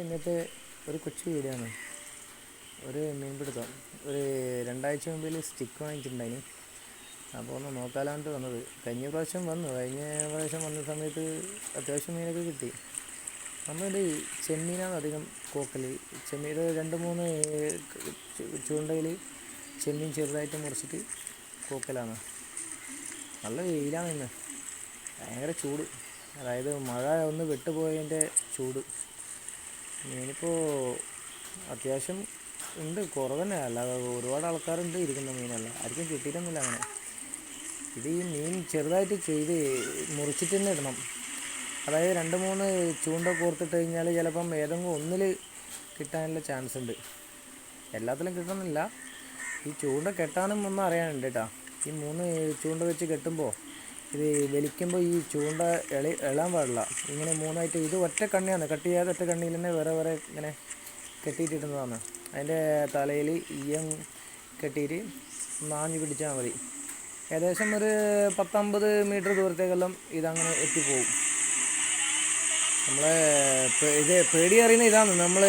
ഇന്നത്തെ ഒരു കൊച്ചു വീഡിയോ ആണ് ഒരു മീൻപിടുത്തം. ഒരു രണ്ടാഴ്ച മുമ്പിൽ സ്റ്റിക്ക് വാങ്ങിച്ചിട്ടുണ്ടായിന്. അപ്പോൾ ഒന്ന് നോക്കാലാണ്ട് വന്നത്. കഴിഞ്ഞ പ്രാവശ്യം വന്നു. കഴിഞ്ഞ പ്രാവശ്യം വന്ന സമയത്ത് അത്യാവശ്യം മീനൊക്കെ കിട്ടി. നമ്മളൊരു ചെമ്മീനാണ് അധികം കോക്കൽ ചെമ്മീൻ രണ്ട് മൂന്ന് ചൂണ്ടയിൽ ചെമ്മീൻ ചെറുതായിട്ട് മുറിച്ചിട്ട് കോക്കലാണ്. നല്ല വെയിലാണ് ഇന്ന്. ഭയങ്കര ചൂട്. അതായത് മഴ ഒന്ന് വിട്ടുപോയതിന്റെ ചൂട്. മീനിപ്പോൾ അത്യാവശ്യം ഉണ്ട് കുറവ് തന്നെ അല്ലാതെ ഒരുപാട് ആൾക്കാരുണ്ട് ഇരിക്കുന്ന മീനല്ല. ആർക്കും കിട്ടിയിട്ടൊന്നുമില്ല അങ്ങനെ. ഇത് ഈ മീൻ ചെറുതായിട്ട് ചെയ്ത് മുറിച്ചിട്ട് തന്നെ ഇടണം. അതായത് രണ്ട് മൂന്ന് ചൂണ്ട കോർത്തിട്ട് കഴിഞ്ഞാൽ ചിലപ്പം ഏതെങ്കിലും ഒന്നിൽ കിട്ടാനുള്ള ചാൻസ് ഉണ്ട്. എല്ലാത്തിലും കിട്ടണമെന്നില്ല ഈ ചൂണ്ട കെട്ടാനും ഒന്നും അറിയാനുണ്ട് കേട്ടോ ഈ മൂന്ന് ചൂണ്ട വെച്ച് കെട്ടുമ്പോൾ ഇത് വലിക്കുമ്പോൾ ഈ ചൂണ്ട എളി എളാൻ പാടില്ല. ഇങ്ങനെ മൂന്നായിട്ട് ഇത് ഒറ്റ കണ്ണിയാണ്. കട്ട് ചെയ്യാതെ ഒറ്റ കണ്ണിയിൽ തന്നെ വേറെ വേറെ ഇങ്ങനെ കെട്ടിയിട്ടിടുന്നതാണ്. അതിന്റെ തലയിൽ ഈയം കെട്ടിയിട്ട് നാഞ്ഞു പിടിച്ചാൽ മതി. ഏകദേശം ഒരു പത്തമ്പത് മീറ്റർ ദൂരത്തേക്കെല്ലാം ഇതങ്ങനെ എത്തിപ്പോവും. നമ്മളെ ഇത് പേടി അറിയുന്ന ഇതാണ്. നമ്മൾ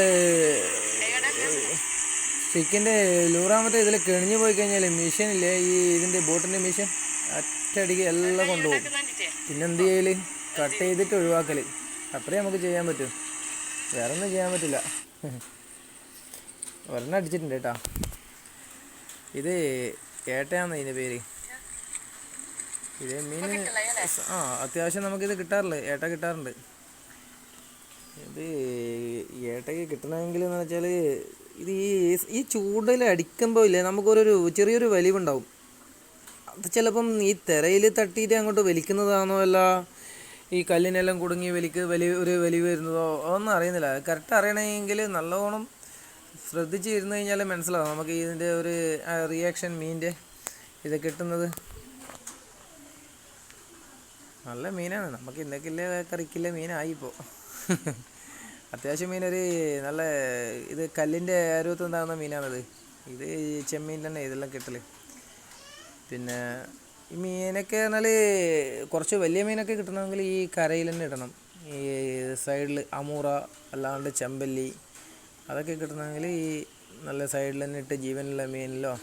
ചിക്കന്റെ ലൂറാമത്തെ ഇതിൽ കിണിഞ്ഞു പോയി കഴിഞ്ഞാൽ മിഷീനില്ലേ? ഈ ഇതിന്റെ ബോട്ടിന്റെ മിഷൻ? ഒറ്റയടിക്ക് എല്ലാം കൊണ്ടുപോകും. പിന്നെ എന്ത് ചെയ്യൽ? കട്ട് ചെയ്തിട്ട് ഒഴിവാക്കൽ അത്രേ നമുക്ക് ചെയ്യാൻ പറ്റും. വേറെ ഒന്നും ചെയ്യാൻ പറ്റില്ല. ഒരെണ്ണം അടിച്ചിട്ടുണ്ട് കേട്ടാ. ഇത് ഏട്ടയാന്ന് ഇതിന്റെ പേര്? ഇത് മീൻ ആ അത്യാവശ്യം നമുക്കിത് കിട്ടാറില്ല? ഏട്ട കിട്ടാറുണ്ട്. ഇത് ഏട്ടയ്ക്ക് കിട്ടണമെങ്കിൽ എന്ന് വെച്ചാൽ ഇത് ഈ ഈ ചൂണ്ടയിൽ അടിക്കുമ്പോൾ ഇല്ലേ നമുക്കൊരു ചെറിയൊരു വലിവുണ്ടാവും. അത് ചിലപ്പം ഈ തിരയിൽ തട്ടിയിട്ട് അങ്ങോട്ട് വലിക്കുന്നതാണോ അല്ല? ഈ കല്ലിനെല്ലാം കുടുങ്ങി വലിക്ക് വലി ഒരു വലി വരുന്നതോ അതൊന്നും അറിയുന്നില്ല. കറക്റ്റ് അറിയണമെങ്കിൽ നല്ലോണം ശ്രദ്ധിച്ച് ഇരുന്ന് കഴിഞ്ഞാൽ മനസ്സിലാവും. നമുക്ക് ഇതിന്റെ ഒരു റിയാക്ഷൻ മീനിന്റെ ഇത് കിട്ടുന്നത്. നല്ല മീനാണ്. നമുക്ക് ഇന്നക്കില്ല കറിക്കില്ല മീനായിപ്പോൾ അത്യാവശ്യം മീനൊരു നല്ല ഇത് കല്ലിന്റെ അരുവത്ത് ഉണ്ടാകുന്ന മീനാണത്. ഇത് ചെമ്മീൻ തന്നെ ഇതെല്ലാം കിട്ടൽ. പിന്നെ ഈ മീനൊക്കെ പറഞ്ഞാൽ കുറച്ച് വലിയ മീനൊക്കെ കിട്ടണമെങ്കിൽ ഈ കരയിൽ തന്നെ ഇടണം. ഈ സൈഡിൽ അമൂറ അല്ലാണ്ട് ചെമ്പല്ലി അതൊക്കെ കിട്ടണമെങ്കിൽ ഈ നല്ല സൈഡിൽ തന്നെ ഇട്ട് ജീവനുള്ള മീനിലോ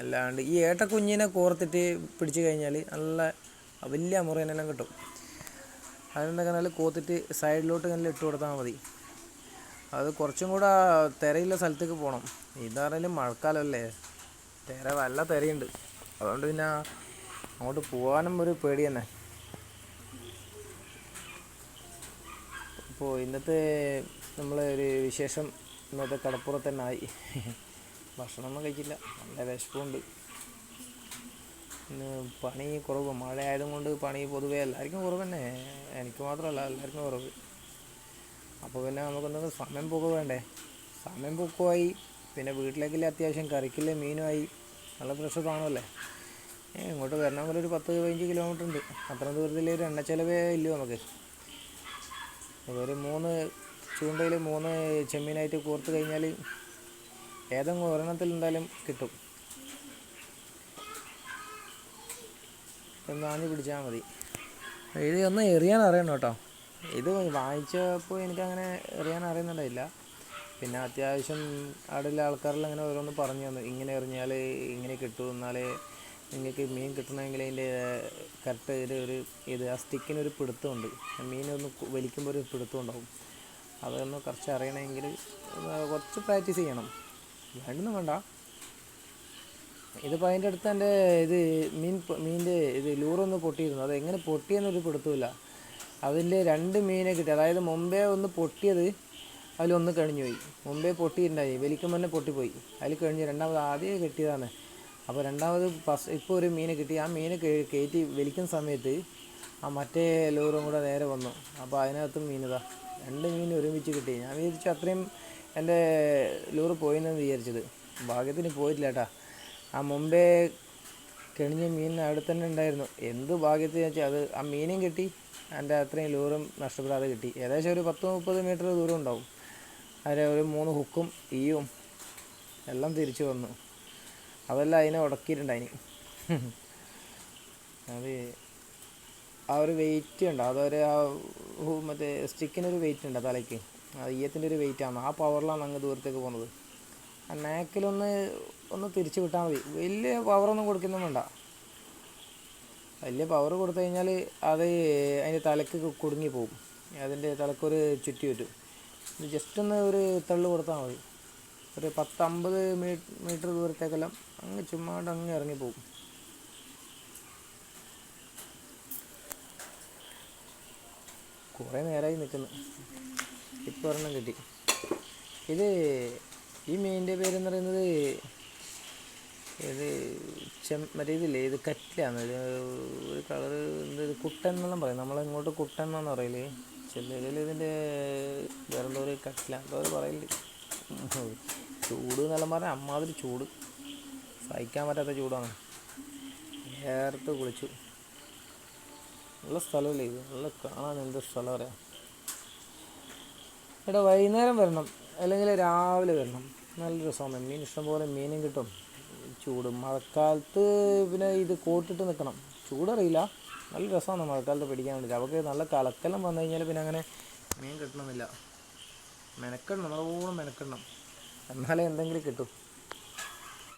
അല്ലാണ്ട് ഈ ഏട്ട കുഞ്ഞിനെ കോർത്തിട്ട് പിടിച്ചു കഴിഞ്ഞാൽ നല്ല വലിയ അമുറേനെല്ലാം കിട്ടും. അതിനെന്തൊക്കെ നല്ല കോത്തിട്ട് സൈഡിലോട്ട് ഇങ്ങനെ ഇട്ട് കൊടുത്താൽ മതി. അത് കുറച്ചും കൂടെ തിരയുള്ള സ്ഥലത്തേക്ക് പോകണം. ഇതാണെങ്കിലും മഴക്കാലമല്ലേ? തിര വല്ല തിരയുണ്ട്. അതുകൊണ്ട് പിന്നെ അങ്ങോട്ട് പോകാനും ഒരു പേടി തന്നെ. അപ്പോൾ ഇന്നത്തെ നമ്മളെ ഒരു വിശേഷം ഇന്നത്തെ കടപ്പുറത്ത് തന്നെ ആയി. ഭക്ഷണമൊന്നും കഴിച്ചില്ല. നല്ല വിശപ്പുണ്ട്. ഇന്ന് പണി കുറവ്. മഴ ആയതുകൊണ്ട് പണി പൊതുവേ എല്ലാവർക്കും കുറവ് തന്നെ. എനിക്ക് മാത്രമല്ല എല്ലാവർക്കും കുറവ്. അപ്പോൾ പിന്നെ നമുക്കൊന്ന് സമയം പോക്ക് വേണ്ടേ? സമയം പോക്കുമായി പിന്നെ വീട്ടിലേക്കില്ല അത്യാവശ്യം കറിക്കില്ല മീനുമായി. നല്ല പ്രഷർ കാണുമല്ലേ ഏ ഇങ്ങോട്ട് പോലെ ഒരു പത്ത് പതിനഞ്ച് കിലോമീറ്റർ ഉണ്ട്. അത്ര ദൂരത്തിൽ ഒരു എണ്ണ ചിലവേ ഇല്ല നമുക്ക്. ഒരു മൂന്ന് ചൂണ്ടയിൽ മൂന്ന് ചെമ്മീനായിട്ട് കോർത്ത് കഴിഞ്ഞാൽ ഏതെങ്കിലും ഒരെണ്ണത്തിൽ എന്തായാലും കിട്ടും. ഒന്ന് ആഞ്ഞു പിടിച്ചാൽ മതി. ഇത് ഒന്ന് എറിയാൻ അറിയണം കേട്ടോ. ഇത് വാങ്ങിച്ചപ്പോൾ എനിക്കങ്ങനെ എറിയാൻ അറിയുന്നുണ്ടായില്ല. പിന്നെ അത്യാവശ്യം അവിടെയുള്ള ആൾക്കാരെല്ലാം അങ്ങനെ ഓരോന്ന് പറഞ്ഞു തന്നു. ഇങ്ങനെ എറിഞ്ഞാൽ ഇങ്ങനെ കിട്ടും എന്നാലേ നിങ്ങൾക്ക് മീൻ കിട്ടണമെങ്കിൽ അതിന്റെ കറക്റ്റ് ഒരു ഒരു ഇത് ആ സ്റ്റിക്കിനൊരു പിടുത്തമുണ്ട്. മീനൊന്ന് വലിക്കുമ്പോൾ ഒരു പിടുത്തം ഉണ്ടാവും. അതൊന്ന് കുറച്ച് അറിയണമെങ്കിൽ കുറച്ച് പ്രാക്ടീസ് ചെയ്യണം. വേണ്ടൊന്നും വേണ്ട. ഇതിപ്പോൾ അതിന്റെ അടുത്ത് എന്റെ ഇത് മീൻ മീനിന്റെ ഇത് ലൂറൊന്ന് പൊട്ടിയിരുന്നു. അത് എങ്ങനെ പൊട്ടിയെന്നൊരു പിടുത്തമില്ല അതിന്റെ രണ്ട് മീനെ കിട്ടി. അതായത് മുമ്പേ ഒന്ന് പൊട്ടിയത് അതിലൊന്ന് കഴിഞ്ഞു പോയി മുമ്പേ പൊട്ടിയിട്ടുണ്ടായി. വലിക്കുമ്പോൾ തന്നെ പൊട്ടിപ്പോയി. അതിൽ കഴിഞ്ഞ് രണ്ടാമത് ആദ്യമേ കിട്ടിയതാണ്. അപ്പോൾ രണ്ടാമത് ഫസ്റ്റ് ഇപ്പോൾ ഒരു മീനെ കിട്ടി. ആ മീനെ കയറ്റി വലിക്കുന്ന സമയത്ത് ആ മറ്റേ ലൂറും കൂടെ നേരെ വന്നു. അപ്പോൾ അതിനകത്തും മീനിതാ രണ്ട് മീൻ ഒരുമിച്ച് കിട്ടി. ഞാൻ വിചാരിച്ചു അത്രയും എന്റെ ലൂറ് പോയിന്നാണ് വിചാരിച്ചത്. ഭാഗ്യത്തിന് പോയിട്ടില്ല കേട്ടാ. ആ മുമ്പേ കെണിഞ്ഞ മീൻ അവിടെ തന്നെ ഉണ്ടായിരുന്നു. എന്ത് ഭാഗ്യത്തിന് വെച്ചാൽ അത് ആ മീനും കിട്ടി. എന്റെ അത്രയും ലൂറും നഷ്ടപ്പെടാതെ കിട്ടി. ഏകദേശം ഒരു പത്ത് മുപ്പത് മീറ്റർ ദൂരം ഉണ്ടാവും. അതിൽ ഒരു മൂന്ന് ഹുക്കും ഈയും എല്ലാം തിരിച്ചു വന്നു. അതെല്ലാം അതിനെ ഉടക്കിയിട്ടുണ്ടായിന് അത് ആ ഒരു വെയിറ്റ് ഉണ്ട്. അതൊരു ആ മറ്റേ സ്റ്റിക്കിനൊരു വെയിറ്റ് ഉണ്ട് തലയ്ക്ക്. ഈയത്തിന്റെ ഒരു വെയിറ്റാണ് ആ പവറിലാണ് അങ്ങ് ദൂരത്തേക്ക് പോകുന്നത്. ആ നാക്കിലൊന്ന് ഒന്ന് തിരിച്ചു വിട്ടാൽ മതി. വലിയ പവറൊന്നും കൊടുക്കുന്നൊന്നും വേണ്ട. വലിയ പവർ കൊടുത്തു കഴിഞ്ഞാൽ അത് അതിന്റെ തലക്ക് കുടുങ്ങി പോകും. അതിന്റെ തലക്കൊരു ചുറ്റി പറ്റും. ജസ്റ്റ് ഒന്ന് ഒരു തള്ളു കൊടുത്താൽ മതി. ഒരു പത്തമ്പത് മീറ്റർ ദൂരത്തേക്കെല്ലാം അങ്ങ് ചുമ്മാണ്ട് അങ്ങ് ഇറങ്ങിപ്പോകും. കുറേ നേരമായി നിൽക്കുന്നു. ഇപ്പോൾ ഒരെണ്ണം കിട്ടി. ഇത് ഈ മീനിന്റെ പേരെന്ന് പറയുന്നത് ഇത് ചെം മറ്റേ ഇതില്ലേ ഇത് കറ്റിലാണ് ഒരു കളറ് എന്ത് കുട്ടൻ എന്നെല്ലാം പറയും. നമ്മളിങ്ങോട്ട് കുട്ടൻ എന്നാണ് പറയൽ? ചിലരിൽ ഇതിന്റെ വേറെന്തോ ഒരു കറ്റിലാണ് എന്തോ പറയില്ലേ പറയൽ. ചൂട് എന്നെല്ലാം പറഞ്ഞാൽ അമ്മാതിരി ചൂട്. സഹിക്കാൻ പറ്റാത്ത ചൂടാണ്. നേരത്തെ കുളിച്ചു. നല്ല സ്ഥലമല്ലേ ഇത്? നല്ല കാണാൻ എന്ത് സ്ഥലം പറയാം എടാ വൈകുന്നേരം വരണം. അല്ലെങ്കിൽ രാവിലെ വരണം. നല്ല രസമാണ് മീൻ ഇഷ്ടംപോലെ മീനും കിട്ടും. ചൂട്. മഴക്കാലത്ത് പിന്നെ ഇത് കോട്ടിട്ട് നിൽക്കണം ചൂടറിയില്ല. നല്ല രസമാണ് മഴക്കാലത്ത് പിടിക്കാൻ വേണ്ടിയിട്ട്. അവർക്ക് നല്ല കലക്കെല്ലാം വന്നു കഴിഞ്ഞാൽ പിന്നെ അങ്ങനെ മീൻ കിട്ടണമെന്നില്ല. മെനക്കെടണം. നല്ലോണം മെനക്കെടണം. എന്നാലേ എന്തെങ്കിലും കിട്ടും.